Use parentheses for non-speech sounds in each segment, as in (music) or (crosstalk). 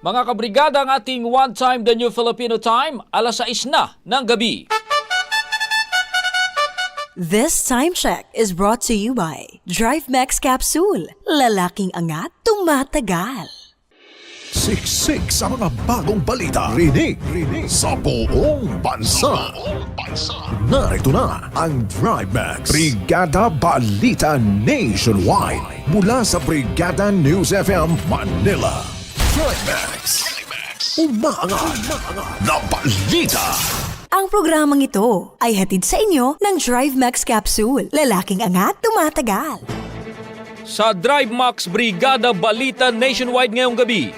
Mga kabrigada ang ating One Time The New Filipino Time, alas 6 na ng gabi. This time check is brought to you by Drive Max Capsule. Lalaking angat, tumatagal. Siksik sa mga bagong balita. Rinig, rinig sa buong bansa. Narito na ang Drive Max. Brigada Balita Nationwide. Mula sa Brigada News FM Manila. Drive Max. Umaangat na balita. Ang programang ito ay hatid sa inyo ng Drive Max Capsule. Lalaking angat, tumatagal. Sa Drive Max Brigada Balita Nationwide ngayong gabi,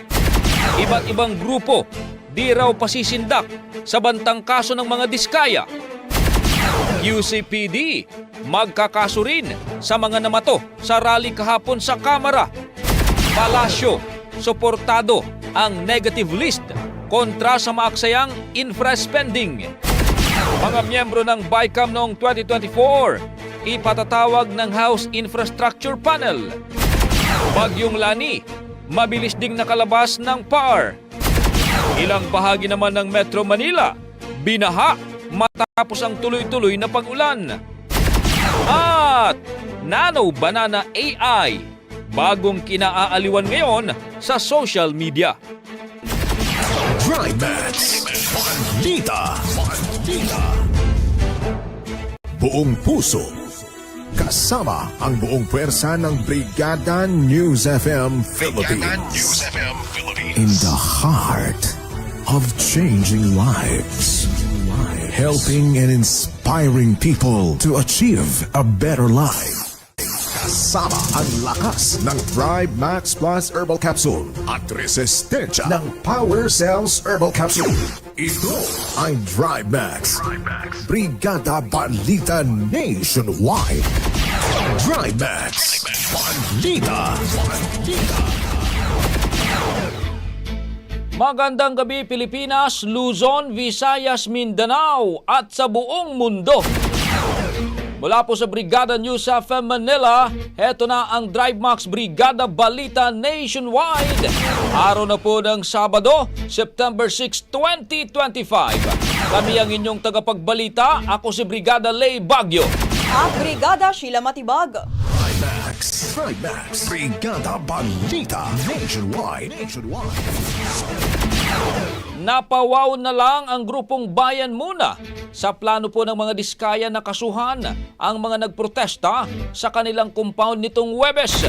iba't ibang grupo di raw pasisindak sa bantang kaso ng mga diskaya. UCPD magkakaso rin sa mga namato sa rally kahapon sa Kamara. Palasyo, suportado ang negative list kontra sa maaksayang infra spending. Mga miyembro ng BICAM noong 2024, ipatatawag ng House Infrastructure Panel. Bagyong Lani, mabilis ding nakalabas ng PAR. Ilang bahagi naman ng Metro Manila, binaha matapos ang tuloy-tuloy na pag-ulan. At Nano Banana AI, bagong kinaaaliwan ngayon sa social media. Drive Max. Balita. Balita. Buong puso. Kasama ang buong pwersa ng Brigada News FM Philippines. In the heart of changing lives. Helping and inspiring people to achieve a better life. Kasama ang lakas ng Thrive Max Plus Herbal Capsule at resistensya ng Power Cells Herbal Capsule. Ito ay Thrive Max. Brigada Balita Nationwide. Thrive Max. Balita. Balita. Magandang gabi Pilipinas, Luzon, Visayas, Mindanao at sa buong mundo. Mula po sa Brigada News sa Manila, heto na ang Drive Max Brigada Balita Nationwide. Araw na po ng Sabado, September 6, 2025. Kami ang inyong tagapagbalita. Ako si Brigada Lay Bagyo. At Brigada Sheila Matibag. Thrive Max. Thrive Max. Brigada Balita Nationwide. Nationwide. Napawaw na lang ang grupong Bayan Muna sa plano po ng mga diskaya na kasuhan ang mga nagprotesta sa kanilang compound nitong Webes.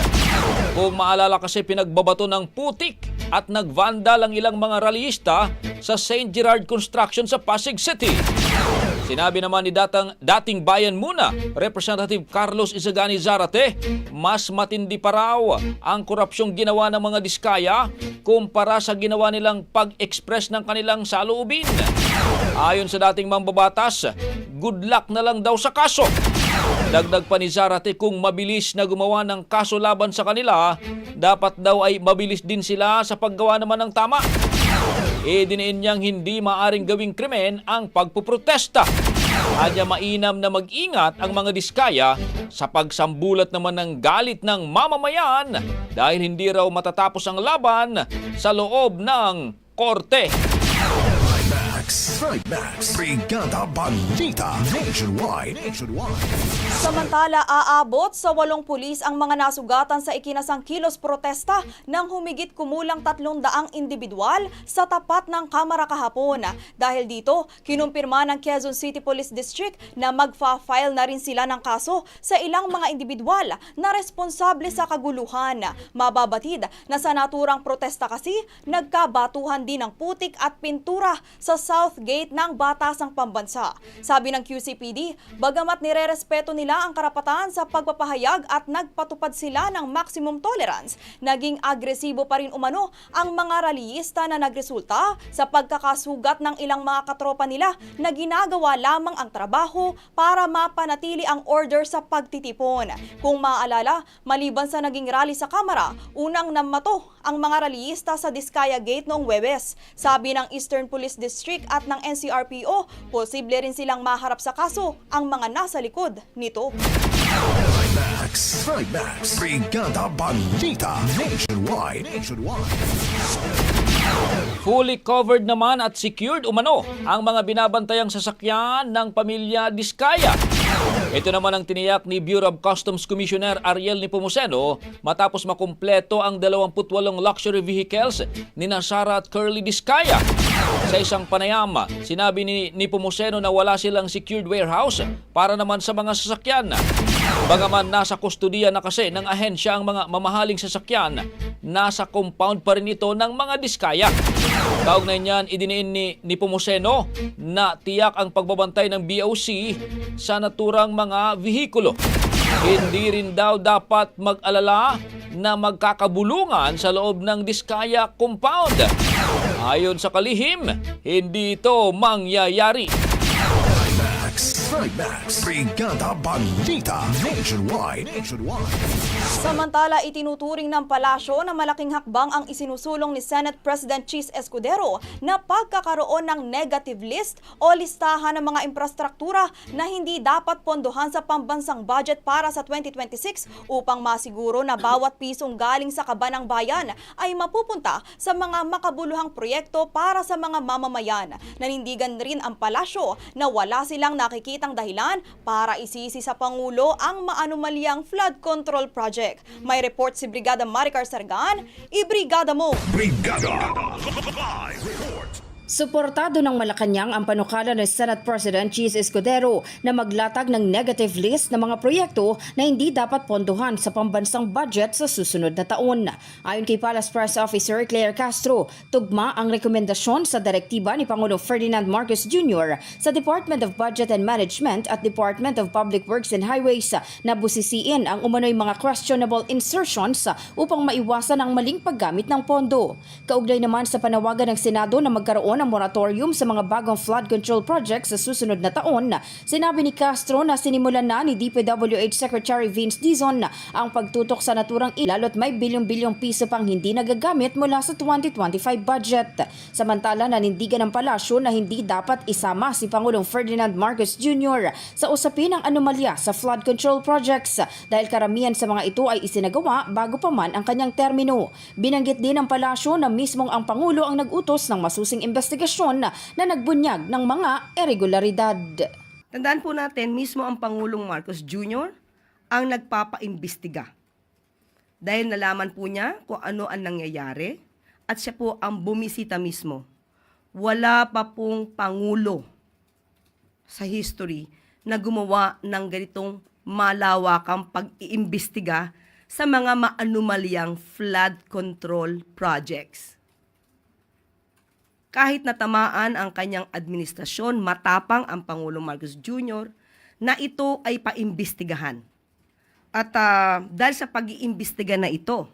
Kung maalala kasi pinagbabato ng putik at nagvandal ang ilang mga rallyista sa St. Gerard Construction sa Pasig City. Sinabi naman ni datang, dating bayan muna, Representative Carlos Isagani Zarate, mas matindi pa raw ang korupsyong ginawa ng mga diskaya kumpara sa ginawa nilang pag-express ng kanilang saloobin. Ayon sa dating mambabatas, good luck na lang daw sa kaso. Dagdag pa ni Zarate kung mabilis na gumawa ng kaso laban sa kanila, dapat daw ay mabilis din sila sa paggawa naman ng tama. Idiniin niyang hindi maaring gawing krimen ang pagpuprotesta. Kanya mainam na mag-ingat ang mga diskaya sa pagsambulat naman ng galit ng mamamayan dahil hindi raw matatapos ang laban sa loob ng korte. Max, Max, Brigada Balita Nationwide. Nationwide. Samantala, aabot sa walong pulis ang mga nasugatan sa ikinasang kilos protesta ng humigit kumulang tatlong daang individual sa tapat ng Kamara kahapon. Dahil dito, kinumpirma ng Quezon City Police District na magfa-file na rin sila ng kaso sa ilang mga individual na responsable sa kaguluhan. Mababatid na sa naturang protesta kasi, nagkabatuhan din ng putik at pintura sa South Gate ng Batasang Pambansa. Sabi ng QCPD, bagamat nirerespeto nila ang karapatan sa pagpapahayag at nagpatupad sila ng maximum tolerance, naging agresibo pa rin umano ang mga rallyista na nagresulta sa pagkakasugat ng ilang mga katropa nila na ginagawa lamang ang trabaho para mapanatili ang order sa pagtitipon. Kung maaalala, maliban sa naging rally sa Kamara, unang namato ang mga rallyista sa Diskaya Gate noong Webes. Sabi ng Eastern Police District at ng NCRPO, posible rin silang maharap sa kaso ang mga nasa likod nito. Max, Max, Brigada Balita Nationwide. Nationwide. Fully covered naman at secured umano ang mga binabantayang sasakyan ng pamilya Diskaya. Ito naman ang tiniyak ni Bureau of Customs Commissioner Ariel Nepomuceno matapos makumpleto ang 28 luxury vehicles ni Nasara at Curly Diskaya. Sa isang panayam, sinabi ni Nepomuceno na wala silang secured warehouse para naman sa mga sasakyan. Bagaman nasa kustudiya na kasi ng ahensya ang mga mamahaling sasakyan, nasa compound pa rin ito ng mga diskaya. Kaugnay niyan, idiniin ni, ni Pumoseno na tiyak ang pagbabantay ng BOC sa naturang mga vehikulo. Hindi rin daw dapat mag-alala na magkakabulungan sa loob ng Diskaya compound. Ayon sa kalihim, hindi ito mangyayari. Max, Max, Brigada Balita Nationwide. Nationwide. Samantala, itinuturing ng palasyo na malaking hakbang ang isinusulong ni Senate President Cheese Escudero na pagkakaroon ng negative list o listahan ng mga infrastruktura na hindi dapat pondohan sa pambansang budget para sa 2026 upang masiguro na bawat pisong galing sa kaba ng bayan ay mapupunta sa mga makabuluhang proyekto para sa mga mamamayan. Nanindigan rin ang palasyo na wala silang nakikitang dahilan para isisi sa Pangulo ang maanumalyang flood control project. May report si Brigada Maricar Sargan, ibrigada mo! Brigada Live Report. Suportado ng Malacanang ang panukala ni Senate President Cheese Escudero na maglatag ng negative list ng mga proyekto na hindi dapat pondohan sa pambansang budget sa susunod na taon. Ayon kay Palace Press Officer Claire Castro, tugma ang rekomendasyon sa direktiba ni Pangulong Ferdinand Marcos Jr. sa Department of Budget and Management at Department of Public Works and Highways na busisiin ang umano'y mga questionable insertions upang maiwasan ang maling paggamit ng pondo. Kaugnay naman sa panawagan ng Senado na magkaroon ng moratorium sa mga bagong flood control projects sa susunod na taon, sinabi ni Castro na sinimulan na ni DPWH Secretary Vince Dizon ang pagtutok sa naturang ilalot may bilyong-bilyong piso pang hindi nagagamit mula sa 2025 budget. Samantala, nanindigan ng palasyo na hindi dapat isama si Pangulong Ferdinand Marcos Jr. sa usapin ng anomalya sa flood control projects dahil karamihan sa mga ito ay isinagawa bago pa man ang kanyang termino. Binanggit din ng palasyo na mismong ang Pangulo ang nag-utos ng masusing investigasyon na, na nagbunyag ng mga irregularidad. Tandaan po natin, mismo ang Pangulong Marcos Jr. ang nagpapaimbestiga. Dahil nalaman po niya kung ano ang nangyayari at siya po ang bumisita mismo. Wala pa pong Pangulo sa history na gumawa ng ganitong malawakang pag-iimbestiga sa mga maanumalyang flood control projects. Kahit natamaan ang kanyang administrasyon, matapang ang Pangulong Marcos Jr. na ito ay paimbestigahan. At ah, dahil sa pag-iimbestiga na ito,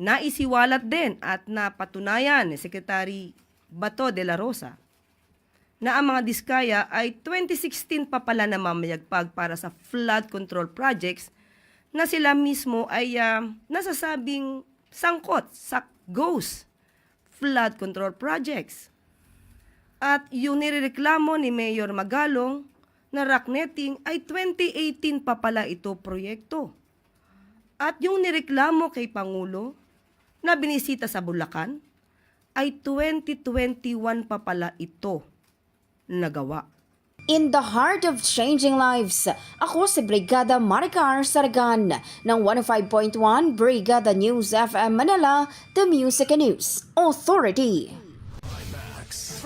naisiwalat din at napatunayan ni Secretary Bato de la Rosa na ang mga diskaya ay 2016 pa pala na mamayagpag para sa flood control projects na sila mismo ay ah, nasasabing sangkot sa GOES flood control projects. At yung nirereklamo ni Mayor Magalong na rock netting ay 2018 pa pala ito proyekto. At yung nireklamo kay Pangulo na binisita sa Bulacan ay 2021 pa pala ito nagawa. In the heart of changing lives, ako si Brigada Maricar Saragan ng 105.1 Brigada News FM Manila, The Music and News Authority.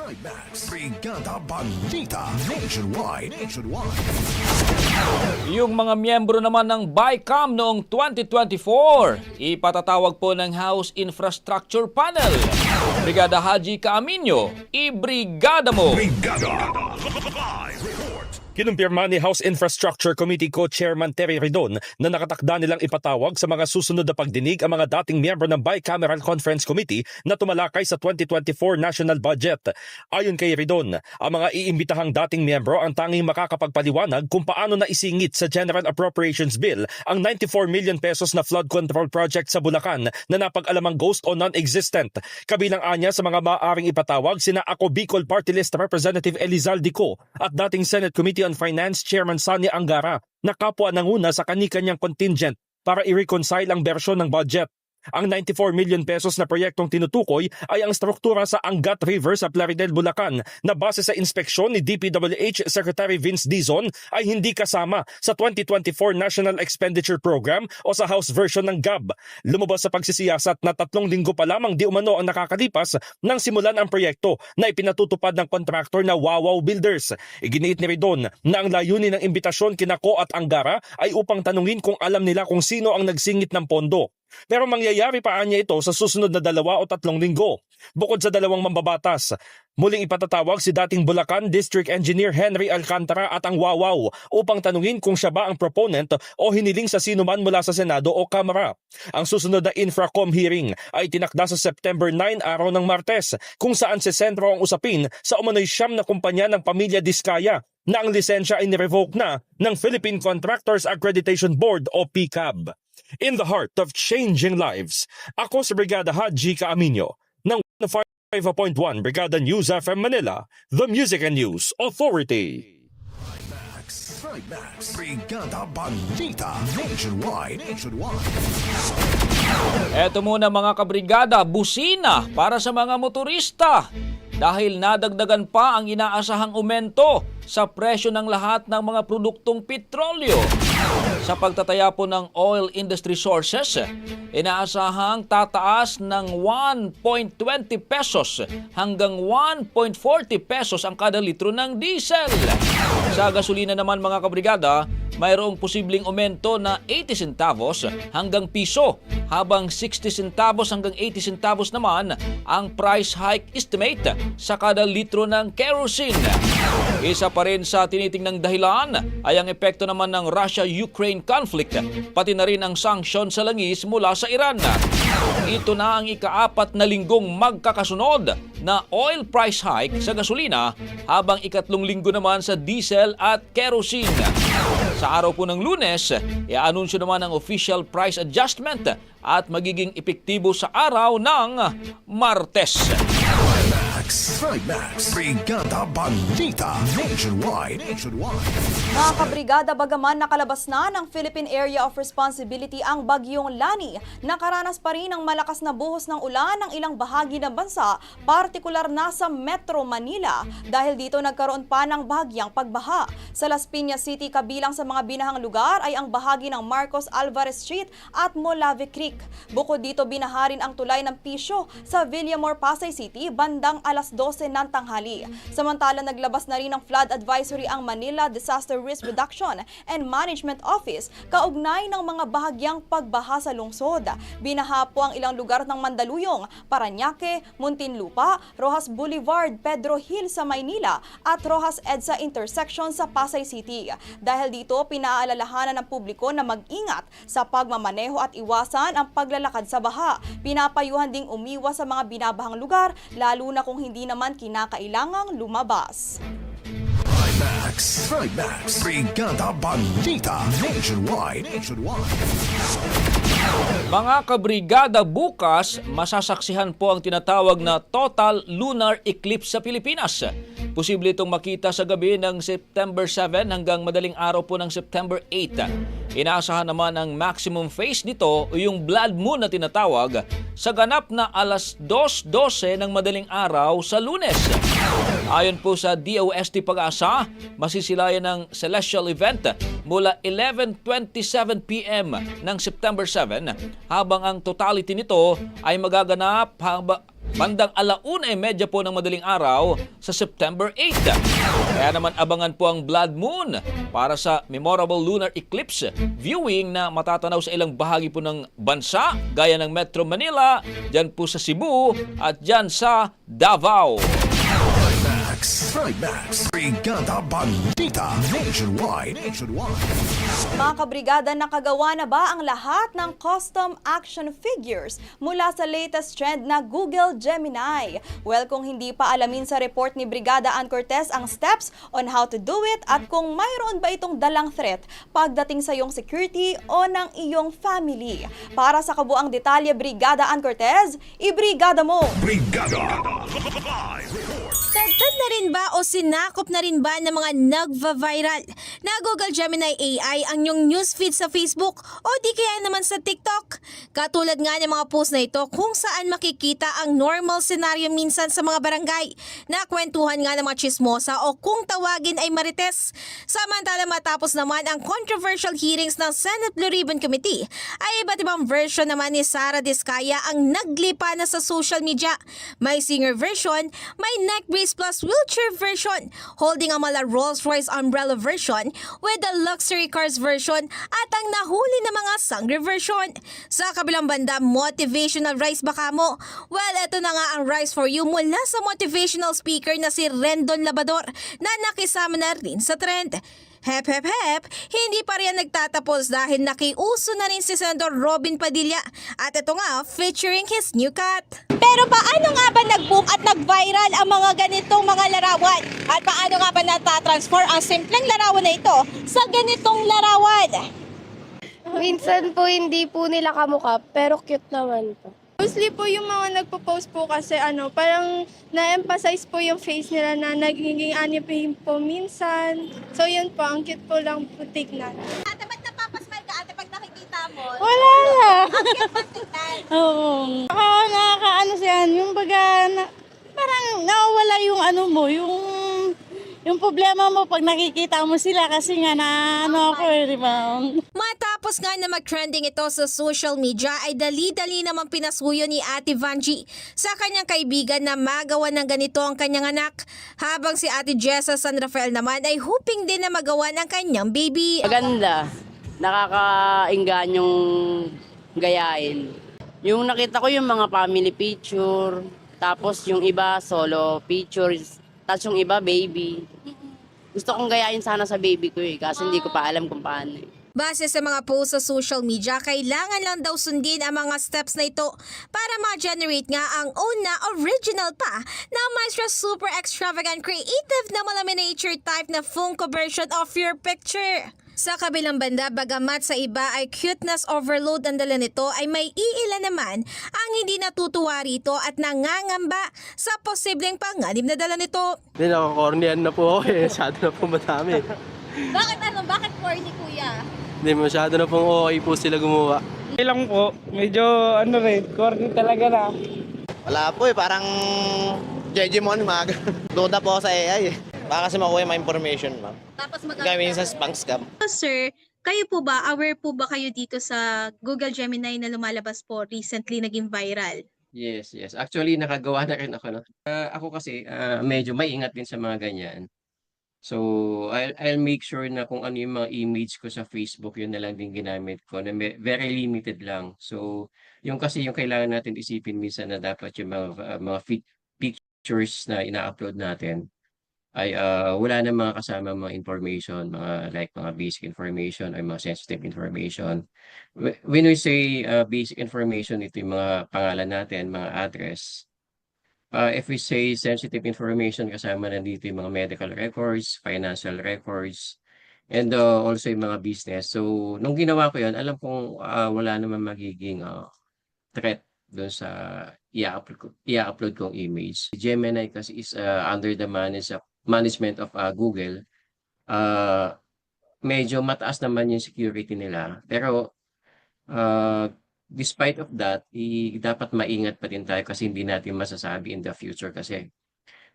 Trimax. Brigada Balita. Nationwide. Nationwide. Yung mga miyembro naman ng BICAM noong 2024, ipatatawag po ng House Infrastructure Panel. Brigada Haji Kaaminyo, ibrigada mo! Brigada. Kinumpirma ni House Infrastructure Committee Co-Chairman Terry Ridon na nakatakda nilang ipatawag sa mga susunod na pagdinig ang mga dating miyembro ng Bicameral Conference Committee na tumalakay sa 2024 national budget. Ayon kay Ridon, ang mga iimbitahang dating miyembro ang tanging makakapagpaliwanag kung paano na isingit sa General Appropriations Bill ang 94 million pesos na flood control project sa Bulacan na napag-alamang ghost o non-existent. Kabilang anya sa mga maaaring ipatawag sina Ako Bicol Party List Representative Elizalde Co at dating Senate Committee on Finance Chairman Sani Angara na kapwa nanguna sa kani-kanyang contingent para i-reconcile ang bersyon ng budget. Ang 94 million pesos na proyektong tinutukoy ay ang struktura sa Angat River sa Plaridel, Bulacan na base sa inspeksyon ni DPWH Secretary Vince Dizon ay hindi kasama sa 2024 National Expenditure Program o sa House version ng GAB. Lumabas sa pagsisiyasat na tatlong linggo pa lamang di umano ang nakakalipas nang simulan ang proyekto na ipinatutupad ng kontraktor na Wawaw Builders. Iginiit ni Ridon na ang layunin ng imbitasyon kina Ko at Angara ay upang tanungin kung alam nila kung sino ang nagsingit ng pondo. Pero mangyayari pa anya ito sa susunod na dalawa o tatlong linggo. Bukod sa dalawang mambabatas, muling ipatatawag si dating Bulacan District Engineer Henry Alcantara at ang Wawaw upang tanungin kung siya ba ang proponent o hiniling sa sino man mula sa Senado o Kamara. Ang susunod na Infracom hearing ay tinakda sa September 9 araw ng Martes kung saan sa sentro ang usapin sa umano'y siyam na kumpanya ng pamilya Diskaya na ang lisensya ay nirevoke na ng Philippine Contractors Accreditation Board o PCAB. In the heart of changing lives, ako si Brigada Haji Kaaminyo ng 5.1 Brigada News FM Manila, The Music and News Authority. Trimax. Brigada Balita. Nationwide. Nationwide. Eto muna mga kabrigada, busina para sa mga motorista. Dahil nadagdagan pa ang inaasahang umento sa presyo ng lahat ng mga produktong petrolyo. Sa pagtataya po ng oil industry sources, inaasahang tataas ng 1.20 pesos hanggang 1.40 pesos ang kada litro ng diesel. Sa gasolina naman mga kabrigada, mayroong posibleng aumento na 80 centavos hanggang piso, habang 60 centavos hanggang 80 centavos naman ang price hike estimate sa kada litro ng kerosene. Isa pa rin sa tinitingnang dahilan ay ang epekto naman ng Russia-Ukraine conflict, pati na rin ang sanksyon sa langis mula sa Iran. Ito na ang ikaapat na linggong magkakasunod na oil price hike sa gasolina habang ikatlong linggo naman sa diesel at kerosene. Sa araw po ng lunes, i-anunsyo naman ang official price adjustment at magiging epektibo sa araw ng Martes. Trimax. Brigada Balita. Nationwide. Nationwide. Mga kabrigada, bagaman nakalabas na ng Philippine Area of Responsibility ang bagyong Lani, nakaranas pa rin ang malakas na buhos ng ulan ng ilang bahagi ng bansa, partikular na sa Metro Manila. Dahil dito nagkaroon pa ng bahagyang pagbaha. Sa Las Piñas City, kabilang sa mga binahang lugar ay ang bahagi ng Marcos Alvarez Street at Molave Creek. Bukod dito, binaharin ang tulay ng Pisyo sa Villamor, Pasay City, bandang alas 12 ng tanghali. Samantala, naglabas na rin ng flood advisory ang Manila Disaster Risk Reduction and Management Office kaugnay ng mga bahagyang pagbaha sa lungsod. Binaha po ang ilang lugar ng Mandaluyong, Paranaque, Muntinlupa, Rojas Boulevard, Pedro Hill sa Maynila at Rojas EDSA intersection sa Pasay City. Dahil dito, pinaalalahanan ng publiko na mag-ingat sa pagmamaneho at iwasan ang paglalakad sa baha. Pinapayuhan ding umiwas sa mga binabahang lugar, lalo na kung hindi naman naman kinakailangang lumabas. Trimax. Trimax. Brigada Balita. Nationwide. Nationwide. Mga kabrigada bukas, masasaksihan po ang tinatawag na total lunar eclipse sa Pilipinas. Posible itong makita sa gabi ng September 7 hanggang madaling araw po ng September 8. Inaasahan naman ang maximum phase nito o yung blood moon na tinatawag sa ganap na alas 2.12 ng madaling araw sa lunes. Ayon po sa DOST Pag-asa, masisilayan ng celestial event mula 11.27 p.m. ng September 7 habang ang totality nito ay magaganap haba, bandang alauna e medya po ng madaling araw sa September 8. Kaya naman abangan po ang blood moon para sa memorable lunar eclipse viewing na matatanaw sa ilang bahagi po ng bansa gaya ng Metro Manila, dyan po sa Cebu at dyan sa Davao. Trimax. Brigada Balita. Nationwide. Nationwide. Mga kabrigada, nakagawa na ba ang lahat ng custom action figures mula sa latest trend na Google Gemini? Well, kung hindi pa alamin sa report ni Brigada Ann Cortez ang steps on how to do it at kung mayroon ba itong dalang threat pagdating sa iyong security o ng iyong family. Para sa kabuang detalye, Brigada Ann Cortez, ibrigada mo! Brigada. Tagtad na rin ba o sinakop na rin ba ng mga nagva-viral na Google Gemini AI ang yung newsfeed sa Facebook o di kaya naman sa TikTok? Katulad nga ng mga post na ito kung saan makikita ang normal scenario minsan sa mga barangay na kwentuhan nga ng mga chismosa o kung tawagin ay marites. Samantala matapos naman ang controversial hearings ng Senate Blue Ribbon Committee ay iba't ibang version naman ni Sara Diskaya ang naglipa na sa social media. May singer version, may neck brace plus wheelchair version, holding ang mala Rolls Royce umbrella version with the luxury cars version at ang nahuli na mga sangre version. Sa kabilang banda, motivational rice baka mo. Well, eto na nga ang rice for you mula sa motivational speaker na si Rendon Labador na nakisama na rin sa trend. Hep hep hep, hindi pa rin nagtatapos dahil nakiuso na rin si Senator Robin Padilla at ito nga featuring his new cut. Pero paano nga ba nag-boom at nag-viral ang mga ganitong mga larawan? At paano nga ba natatransform ang simpleng larawan na ito sa ganitong larawan? Minsan po hindi po nila kamukha, pero cute naman po. Mostly po yung mga nagpo-post po kasi ano, parang na-emphasize po yung face nila na nagiging anipin po minsan. So yun po, ang cute po lang po tignan. Ate, ba't napapasmile ka ate pag nakikita mo? Wala lang! Ang cute mo tignan. (laughs) Oo. Ako nakakaano siya, yung baga, na, parang nawawala yung ano mo, yung yung problema mo pag nakikita mo sila kasi nga na ano ako eh, di ba? Matapos nga na mag-trending ito sa social media ay dali-dali namang pinasuyo ni Ate Vanji sa kanyang kaibigan na magawa ng ganito ang kanyang anak. Habang si Ate Jessa San Rafael naman ay hoping din na magawa ng kanyang baby. Maganda. Nakakainggan yung gayain. Yung nakita ko yung mga family picture, tapos yung iba solo pictures, tapos yung iba baby. Gusto kong gayain sana sa baby ko eh, kasi hindi ko pa alam kung paano eh. Base sa mga posts sa social media, kailangan lang daw sundin ang mga steps na ito para ma-generate nga ang own na original pa na Maestro Super Extravagant Creative na malaminature type na Funko version of your picture. Sa kabilang banda, bagamat sa iba ay cuteness overload ang dala nito ay may iilan naman ang hindi natutuwa rito at nangangamba sa posibleng panganib na dala nito. Hindi, nakakornian na po ako eh. (laughs) Masyado na po madami. Bakit ano? Bakit corny kuya? Hindi, masyado na pong okay po sila gumawa. Okay lang po, medyo ano rin, corny talaga na. Wala po eh, parang Jejimon mag. (laughs) Duda po sa AI eh. Baka kasi makuha yung mga information, ma'am. Tapos Gawin sa spam scam. Sir, kayo po ba, aware po ba kayo dito sa Google Gemini na lumalabas po recently naging viral? Yes, yes. Actually, nakagawa na rin ako. No? Ah, ako kasi, ah, medyo maingat din sa mga ganyan. So, I'll, I'll make sure na kung ano yung mga image ko sa Facebook, yun na lang din ginamit ko, na me- very limited lang. So, yung kasi yung kailangan natin isipin minsan na dapat yung mga, ah, mga fi- pictures na ina-upload natin ay ah, wala na mga kasama mga information, mga like mga basic information or mga sensitive information. Wh- When we say ah, basic information, ito yung mga pangalan natin, mga address, Uh, if we say sensitive information, kasama na dito yung mga medical records, financial records, and uh, also yung mga business. So, nung ginawa ko yun, alam kong uh, wala naman magiging uh, threat doon sa i-upload, i-upload kong image. Gemini kasi is uh, under the manage management of uh, Google. Uh, medyo mataas naman yung security nila. Pero uh, despite of that, i- dapat maingat pa din tayo kasi hindi natin masasabi in the future kasi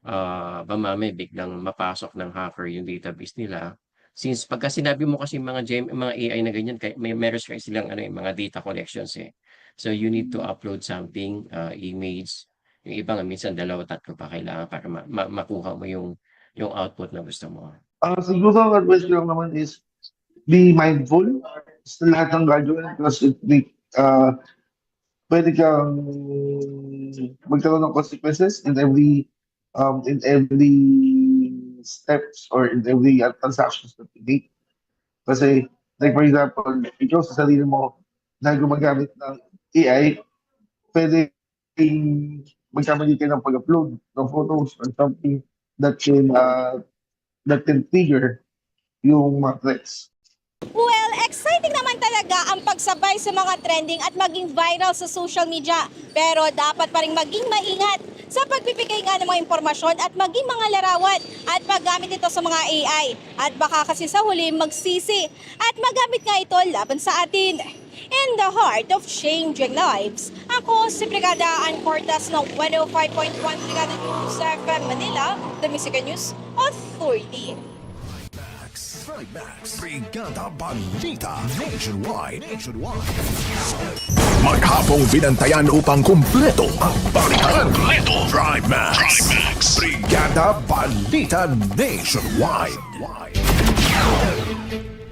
uh, ba mamay biglang mapasok ng hacker yung database nila. Since pagka sinabi mo kasi mga gem, mga AI na ganyan, may meron silang ano, yung mga data collections eh. So you need to upload something, uh, image. Yung iba nga minsan dalawa tatlo pa kailangan para ma- ma- makuha mo yung yung output na gusto mo. Ah, siguro ang advice ko naman is be mindful sa lahat ng gagawin kasi di, ah, pwede kang magkaroon ng consequences in every um, in every steps or in every uh, transactions that you make. Kasi, like for example, ikaw sa sarili mo na gumagamit ng AI, pwede magkamali ka ng pag-upload ng photos or something that can uh, that can trigger yung mga threats. Well, exciting naman talaga ang pagsabay sa mga trending at maging viral sa social media. Pero dapat pa rin maging maingat sa pagbibigay nga ng mga impormasyon at maging mga larawan at paggamit ito sa mga AI. At baka kasi sa huli magsisi at magamit nga ito laban sa atin. In the heart of changing lives, ako si Brigada Ann Cortas ng 105.1 Brigada News FM Manila, The Music News Authority. Trimax, Brigada Balita Nationwide. Nationwide. Maghapong binantayan upang kumpleto ang balikan. Kumpleto. Drive Max. Brigada Balita Nationwide.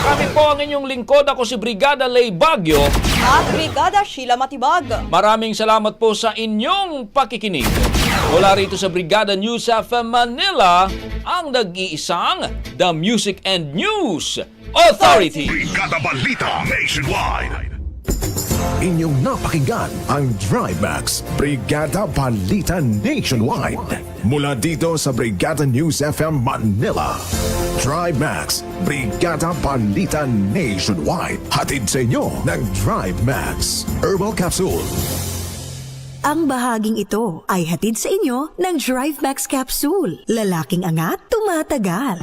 Kami po ang inyong lingkod. Ako si Brigada Lay Bagyo. At Brigada Sheila Matibag. Maraming salamat po sa inyong pakikinig. Mula rito sa Brigada News FM Manila, ang nag-iisang The Music and News Authority. Brigada Balita Nationwide. Inyong napakinggan ang Drive Max Brigada Balita Nationwide. Mula dito sa Brigada News FM Manila. Drive Max Brigada Balita Nationwide. Hatid sa inyo ng Drive Max Herbal Capsule. Ang bahaging ito ay hatid sa inyo ng Drive Capsule. Lalaking angat, tumatagal.